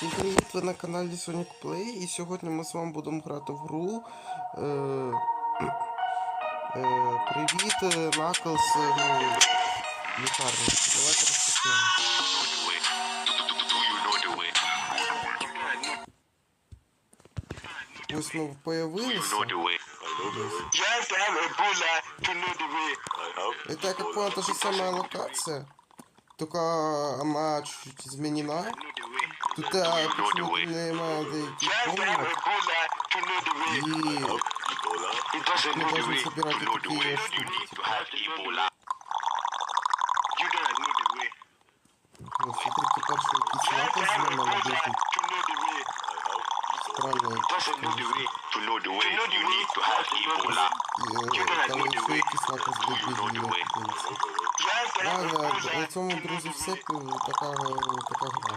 Всім привіт! Ви на каналі Sonic Play і сьогодні ми з вами будемо грати в гру. Е, е, привіт, е, е, ну, лікарня. Давайте розпочнемо. Ось ми появилися. І так як понял, та же самая локация, только она чуть-чуть изменена. Know the way. Тут а, почему-то немає You деяких way. І the way. такие You штуки. need to have Ebola. You don't know the way. Ну, смотрите, перший якийсь You have to напис have з мене Ebola дуже to know the way. странний. It doesn't know the way. To know the way. You need to have Ebola. І, е, Там ще якийсь напис дебільний. You have to have Ладно, на цьому, друзі, все. Така, така гра.